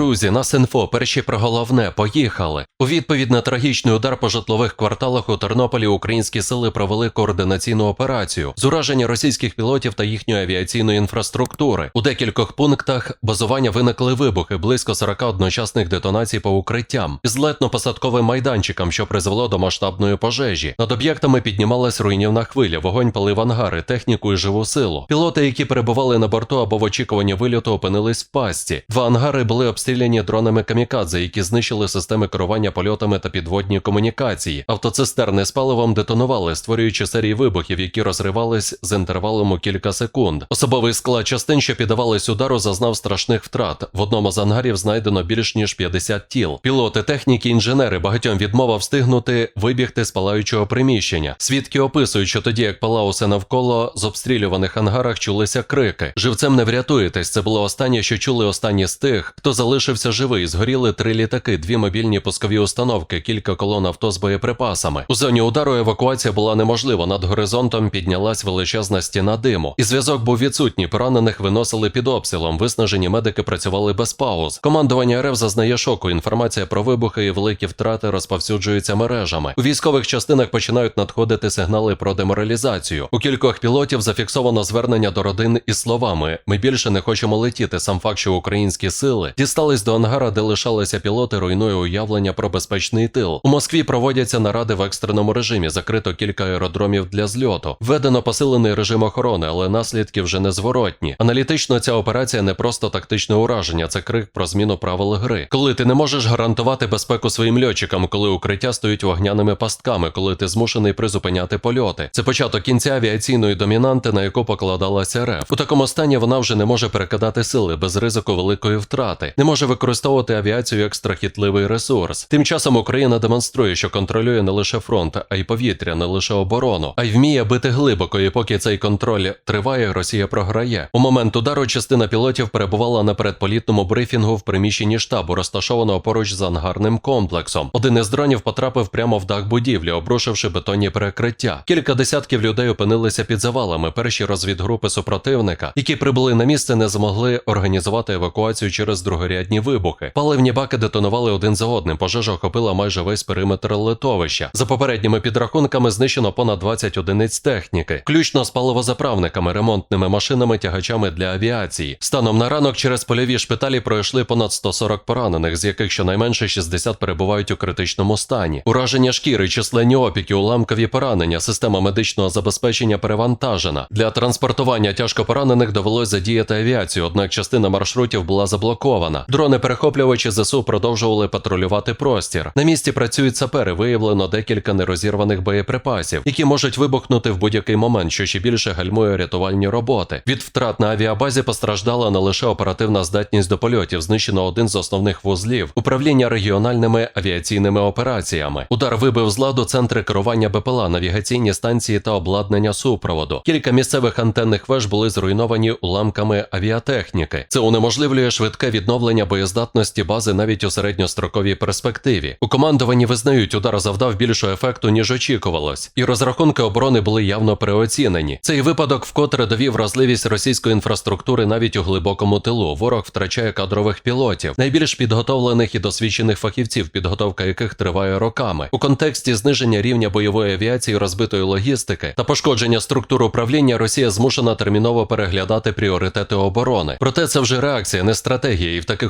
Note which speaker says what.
Speaker 1: Друзі, нас інфо, перші про головне, поїхали. У відповідь на трагічний удар по житлових кварталах у Тернополі українські сили провели координаційну операцію з ураження російських пілотів та їхньої авіаційної інфраструктури. У декількох пунктах базування виникли вибухи, близько 40 одночасних детонацій по укриттям і злетно-посадковим майданчикам, що призвело до масштабної пожежі. Над об'єктами піднімалась руйнівна хвиля, вогонь палив ангари, техніку і живу силу. Пілоти, які перебували на борту або в очікуванні вильоту, опинились в пасті. Два ангари були обстріляні дронами камікадзе, які знищили системи керування польотами та підводні комунікації. Автоцистерни з паливом детонували, створюючи серії вибухів, які розривались з інтервалом у кілька секунд. Особовий склад частин, що піддавались удару, зазнав страшних втрат. В одному з ангарів знайдено більш ніж 50 тіл. Пілоти, техніки, інженери багатьом відмова встигнути вибігти з палаючого приміщення. Свідки описують, що тоді, як палав усе навколо, з обстрілюваних ангарах чулися крики. Живцем не врятуєтесь. Це було останнє, що чули останні з тих, хто залишився живий. Згоріли три літаки, дві мобільні пускові установки, кілька колон авто з боєприпасами. У зоні удару евакуація була неможлива. Над горизонтом піднялась величезна стіна диму. І зв'язок був відсутній. Поранених виносили під обстрілом. Виснажені медики працювали без пауз. Командування РФ зазнає шоку. Інформація про вибухи і великі втрати розповсюджується мережами. У військових частинах починають надходити сигнали про деморалізацію. У кількох пілотів зафіксовано звернення до родин із словами: Ми більше не хочемо летіти. Сам факт, що українські сили дістались до ангара, де лишалися пілоти, руйнує уявлення про безпечний тил. У Москві проводяться наради в екстреному режимі. Закрито кілька аеродромів для зльоту. Введено посилений режим охорони, але наслідки вже незворотні. Аналітично ця операція не просто тактичне ураження, це крик про зміну правил гри. Коли ти не можеш гарантувати безпеку своїм льотчикам, коли укриття стоять вогняними пастками, коли ти змушений призупиняти польоти. Це початок кінця авіаційної домінанти, на яку покладалася РФ. У такому стані вона вже не може перекидати сили без ризику великої втрати, не може використовувати авіацію як страхітливий ресурс. Тим часом Україна демонструє, що контролює не лише фронт, а й повітря, не лише оборону, а й вміє бити глибоко. І поки цей контроль триває, Росія програє. У момент удару частина пілотів перебувала на передполітному брифінгу в приміщенні штабу, розташованого поруч з ангарним комплексом. Один із дронів потрапив прямо в дах будівлі, обрушивши бетонні перекриття. Кілька десятків людей опинилися під завалами. Перші розвідгрупи супротивника, які прибули на місце, не змогли організувати евакуацію через другорядні вибухи. Паливні баки детонували один за одним. Пожежа охопила майже весь периметр литовища. За попередніми підрахунками знищено понад 20 одиниць техніки, включно з паливозаправниками, ремонтними машинами, тягачами для авіації. Станом на ранок через польові шпиталі пройшли понад 140 поранених, з яких щонайменше 60 перебувають у критичному стані. Ураження шкіри, численні опіки, уламкові поранення, система медичного забезпечення перевантажена. Для транспортування тяжко поранених довелось задіяти авіацію, однак частина маршрутів була заблокована. Дрони-перехоплювачі ЗСУ продовжували патрулювати простір. На місці працюють сапери. Виявлено декілька нерозірваних боєприпасів, які можуть вибухнути в будь-який момент, що ще більше гальмує рятувальні роботи. Від втрат на авіабазі постраждала не лише оперативна здатність до польотів, знищено один з основних вузлів управління регіональними авіаційними операціями. Удар вибив з ладу центри керування БПЛА, навігаційні станції та обладнання супроводу. Кілька місцевих антенних веж були зруйновані уламками авіатехніки. Це унеможливлює швидке відновлення боєздатності бази навіть у середньостроковій перспективі. У командуванні визнають, удар завдав більшого ефекту ніж очікувалось, і розрахунки оборони були явно переоцінені. Цей випадок вкотре довів вразливість російської інфраструктури навіть у глибокому тилу. Ворог втрачає кадрових пілотів, найбільш підготовлених і досвідчених фахівців, підготовка яких триває роками. У контексті зниження рівня бойової авіації, розбитої логістики та пошкодження структур управління Росія змушена терміново переглядати пріоритети оборони. Проте це вже реакція, не стратегія, і в таких